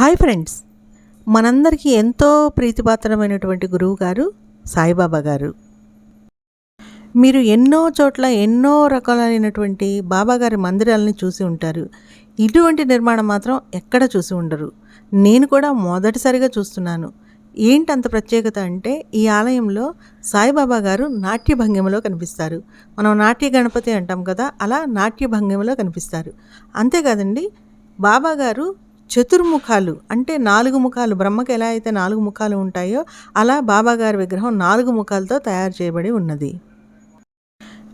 Hi friends. మనందరికీ ఎంతో ప్రీతిపాత్రమైనటువంటి గురువు గారు సాయిబాబా గారు. మీరు ఎన్నో చోట్ల ఎన్నో రకాలైనటువంటి బాబాగారి మందిరాలని చూసి ఉంటారు. ఇటువంటి నిర్మాణం మాత్రం ఎక్కడ చూసి ఉండరు. నేను కూడా మొదటిసారిగా చూస్తున్నాను. ఏంటి అంత ప్రత్యేకత అంటే ఈ ఆలయంలో సాయిబాబా గారు నాట్య భంగిమలో కనిపిస్తారు. మనం నాట్య గణపతి అంటాం కదా అలా నాట్య భంగిమలో కనిపిస్తారు. అంతేకాదండి బాబా గారు చతుర్ముఖాలు అంటే నాలుగు ముఖాలు. బ్రహ్మకు ఎలా అయితే నాలుగు ముఖాలు ఉంటాయో అలా బాబాగారి విగ్రహం నాలుగు ముఖాలతో తయారు చేయబడి ఉన్నది.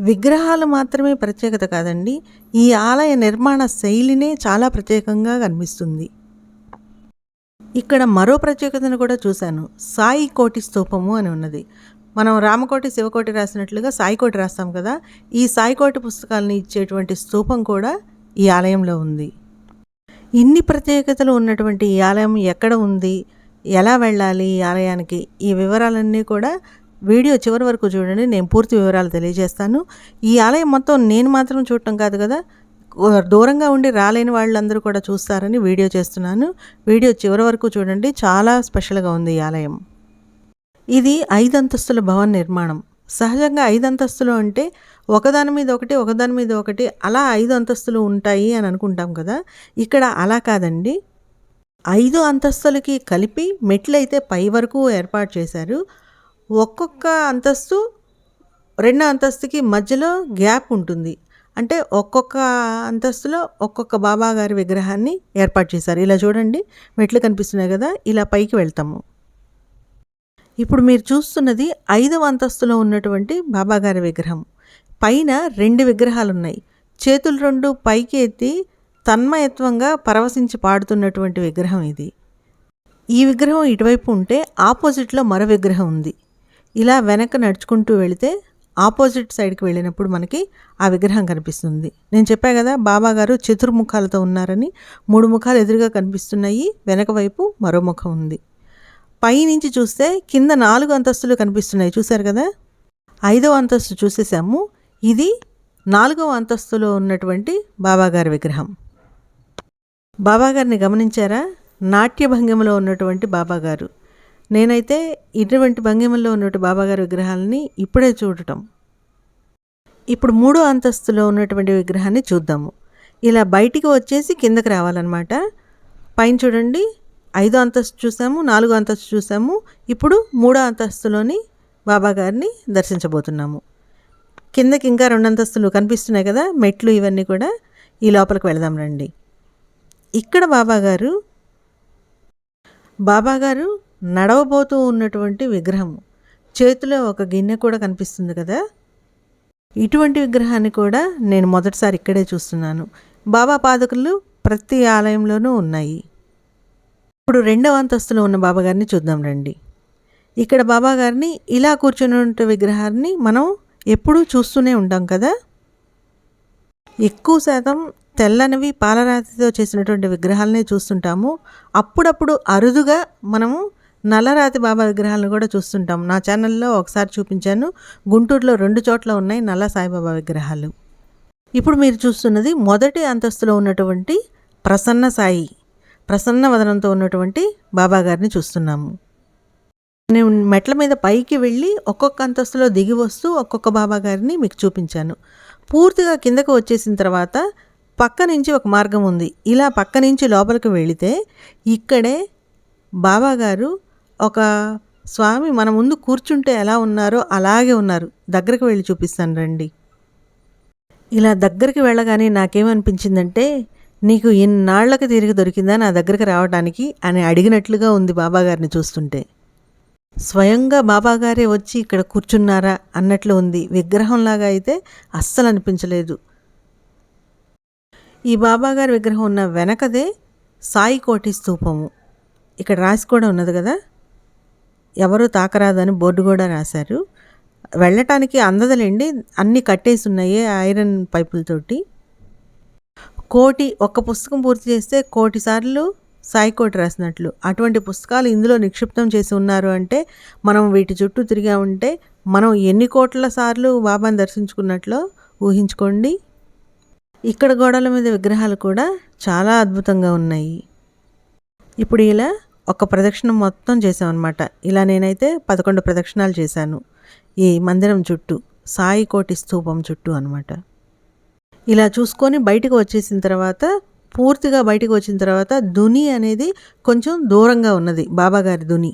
విగ్రహాలు మాత్రమే ప్రత్యేకత కాదండి. ఈ ఆలయ నిర్మాణ శైలినే చాలా ప్రత్యేకంగా కనిపిస్తుంది. ఇక్కడ మరో ప్రత్యేకతను కూడా చూశాను. సాయి కోటి స్తూపము అని ఉన్నది. మనం రామకోటి శివకోటి రాసినట్లుగా సాయికోటి రాస్తాం కదా. ఈ సాయికోటి పుస్తకాలను ఇచ్చేటువంటి స్తూపం కూడా ఈ ఆలయంలో ఉంది. ఇన్ని ప్రత్యేకతలు ఉన్నటువంటి ఈ ఆలయం ఎక్కడ ఉంది? ఎలా వెళ్ళాలి ఈ ఆలయానికి? ఈ వివరాలన్నీ కూడా వీడియో చివరి వరకు చూడండి. నేను పూర్తి వివరాలు తెలియజేస్తాను. ఈ ఆలయం మొత్తం నేను మాత్రం చూడటం కాదు కదా? దూరంగా ఉండి రాలేని వాళ్ళందరూ కూడా చూస్తారని వీడియో చేస్తున్నాను. వీడియో చివరి వరకు చూడండి. చాలా స్పెషల్గా ఉంది ఈ ఆలయం. ఇది ఐదు అంతస్తుల భవన నిర్మాణం. సహజంగా ఐదు అంతస్తులు అంటే ఒకదాని మీద ఒకటి ఒకదాని మీద ఒకటి అలా ఐదు అంతస్తులు ఉంటాయి అని అనుకుంటాం కదా. ఇక్కడ అలా కాదండి. ఐదు అంతస్తులకి కలిపి మెట్లయితే పై వరకు ఏర్పాటు చేశారు. ఒక్కొక్క అంతస్తు రెండో అంతస్తుకి మధ్యలో గ్యాప్ ఉంటుంది. అంటే ఒక్కొక్క అంతస్తులో ఒక్కొక్క బాబా గారి విగ్రహాన్ని ఏర్పాటు చేశారు. ఇలా చూడండి. మెట్లు కనిపిస్తున్నాయి కదా. ఇలా పైకి వెళ్తాము. ఇప్పుడు మీరు చూస్తున్నది ఐదవ అంతస్తులో ఉన్నటువంటి బాబాగారి విగ్రహం. పైన రెండు విగ్రహాలు ఉన్నాయి చేతులు రెండు పైకి ఎత్తి తన్మయత్వంగా పరవశించి పాడుతున్నటువంటి విగ్రహం ఇది. ఈ విగ్రహం ఇటువైపు ఉంటే ఆపోజిట్లో మరో విగ్రహం ఉంది. ఇలా వెనక నడుచుకుంటూ వెళితే ఆపోజిట్ సైడ్కి వెళ్ళినప్పుడు మనకి ఆ విగ్రహం కనిపిస్తుంది. నేను చెప్పా కదా బాబా గారు చతుర్ముఖాలతో ఉన్నారని మూడు ముఖాలు ఎదురుగా కనిపిస్తున్నాయి వెనక వైపు మరో ముఖం ఉంది. పైనుంచి చూస్తే కింద నాలుగు అంతస్తులు కనిపిస్తున్నాయి. చూశారు కదా? ఐదవ అంతస్తు చూసేసాము. ఇది నాలుగవ అంతస్తులో ఉన్నటువంటి బాబాగారి విగ్రహం. బాబాగారిని గమనించారా? నాట్య భంగిమలో ఉన్నటువంటి బాబాగారు. నేనైతే ఇటువంటి భంగిమల్లో ఉన్నటువంటి బాబాగారి విగ్రహాలని ఇప్పుడే చూడటం. ఇప్పుడు మూడో అంతస్తులో ఉన్నటువంటి విగ్రహాన్ని చూద్దాము. ఇలా బయటికి వచ్చేసి కిందకి రావాలన్నమాట. పైన చూడండి. ఐదో అంతస్తు చూసాము నాలుగో అంతస్తు చూసాము. ఇప్పుడు మూడో అంతస్తులోని బాబాగారిని దర్శించబోతున్నాము. కిందకి ఇంకా రెండు అంతస్తులు కనిపిస్తున్నాయి కదా మెట్లు ఇవన్నీ కూడా. ఈ లోపలికి వెళదాం రండి. ఇక్కడ బాబాగారు బాబాగారు నడవబోతూ ఉన్నటువంటి విగ్రహము చేతిలో ఒక గిన్నె కూడా కనిపిస్తుంది కదా. ఇటువంటి విగ్రహాన్ని కూడా నేను మొదటిసారి ఇక్కడే చూస్తున్నాను. బాబా పాదకులు ప్రతి ఆలయంలోనూ ఉన్నాయి. ఇప్పుడు రెండవ అంతస్తులో ఉన్న బాబాగారిని చూద్దాం రండి. ఇక్కడ బాబాగారిని ఇలా కూర్చున్న విగ్రహాన్ని మనం ఎప్పుడూ చూస్తూనే ఉంటాం కదా? ఎక్కువ శాతం తెల్లనివి పాలరాతితో చేసినటువంటి విగ్రహాలనే చూస్తుంటాము. అప్పుడప్పుడు అరుదుగా మనము నల్లరాతి బాబా విగ్రహాలను కూడా చూస్తుంటాం నా ఛానల్లో ఒకసారి చూపించాను. గుంటూరులో రెండు చోట్ల ఉన్నాయి నల్ల సాయిబాబా విగ్రహాలు. ఇప్పుడు మీరు చూస్తున్నది మొదటి అంతస్తులో ఉన్నటువంటి ప్రసన్న సాయి. ప్రసన్న వదనంతో ఉన్నటువంటి బాబాగారిని చూస్తున్నాము. నేను మెట్ల మీద పైకి వెళ్ళి ఒక్కొక్క అంతస్తులో దిగి వస్తూ ఒక్కొక్క బాబా గారిని మీకు చూపించాను. పూర్తిగా కిందకు వచ్చేసిన తర్వాత పక్క నుంచి ఒక మార్గం ఉంది. ఇలా పక్క నుంచి లోపలికి వెళితే ఇక్కడే బాబాగారు ఒక స్వామి మన ముందు కూర్చుంటే ఎలా ఉన్నారో అలాగే ఉన్నారు. దగ్గరికి వెళ్ళి చూపిస్తాను రండి. ఇలా దగ్గరికి వెళ్ళగానే నాకేమనిపించిందంటే నీకు ఇన్నాళ్ళకు తిరిగి దొరికిందా నా దగ్గరికి రావడానికి అని అడిగినట్లుగా ఉంది బాబాగారిని చూస్తుంటే. స్వయంగా బాబాగారే వచ్చి ఇక్కడ కూర్చున్నారా అన్నట్లు ఉంది. విగ్రహంలాగా అయితే అస్సలు అనిపించలేదు ఈ బాబాగారి విగ్రహం ఉన్న వెనకదే సాయి కోటి స్తూపము ఇక్కడ రాసి కూడా ఉన్నది కదా? ఎవరు తాకరాదని బోర్డు కూడా రాశారు. వెళ్ళటానికి అందదలేండి. అన్నీ కట్టేసి ఉన్నాయి ఐరన్ పైపులతోటి. కోటి ఒక్క పుస్తకం పూర్తి చేస్తే కోటి సార్లు సాయి కోటి రాసినట్లు. అటువంటి పుస్తకాలు ఇందులో నిక్షిప్తం చేసి ఉన్నారు అంటే మనం వీటి చుట్టూ తిరిగా ఉంటే మనం ఎన్ని కోట్ల సార్లు బాబాని దర్శించుకున్నట్లో ఊహించుకోండి. ఇక్కడ గోడల మీద విగ్రహాలు కూడా చాలా అద్భుతంగా ఉన్నాయి. ఇప్పుడు ఇలా ఒక ప్రదక్షిణ మొత్తం చేసామన్నమాట ఇలా నేనైతే పదకొండు ప్రదక్షిణాలు చేశాను. ఈ మందిరం చుట్టూ సాయి కోటి స్తూపం చుట్టూ అనమాట ఇలా చూసుకొని బయటకు వచ్చేసిన తర్వాత పూర్తిగా బయటకు వచ్చిన తర్వాత దుని అనేది కొంచెం దూరంగా ఉన్నది బాబాగారి దుని.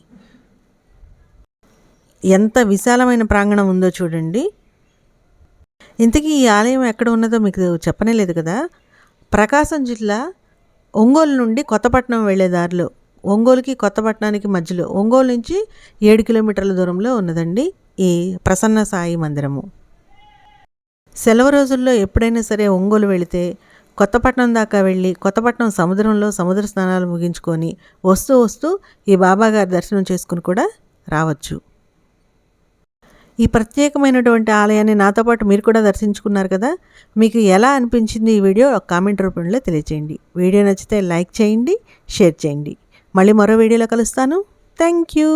ఎంత విశాలమైన ప్రాంగణం ఉందో చూడండి. ఇంతకీ ఈ ఆలయం ఎక్కడ ఉన్నదో మీకు చెప్పనే లేదు కదా. ప్రకాశం జిల్లా ఒంగోలు నుండి కొత్తపట్నం వెళ్ళే దారిలో ఒంగోలుకి కొత్తపట్నానికి మధ్యలో ఒంగోలు నుంచి ఏడు కిలోమీటర్ల దూరంలో ఉన్నదండి ఈ ప్రసన్న సాయి మందిరము. సెలవు రోజుల్లో ఎప్పుడైనా సరే ఒంగోలు వెళితే కొత్తపట్నం దాకా వెళ్ళి కొత్తపట్నం సముద్రంలో సముద్ర స్నానాలు ముగించుకొని వస్తూ వస్తూ ఈ బాబాగారి దర్శనం చేసుకుని కూడా రావచ్చు. ఈ ప్రత్యేకమైనటువంటి ఆలయాన్ని నాతో పాటు మీరు కూడా దర్శించుకున్నారు కదా? మీకు ఎలా అనిపించింది ఈ వీడియో ఒక కామెంట్ రూపంలో తెలియచేయండి. వీడియో నచ్చితే లైక్ చేయండి షేర్ చేయండి. మళ్ళీ మరో వీడియోలో కలుస్తాను. Thank you.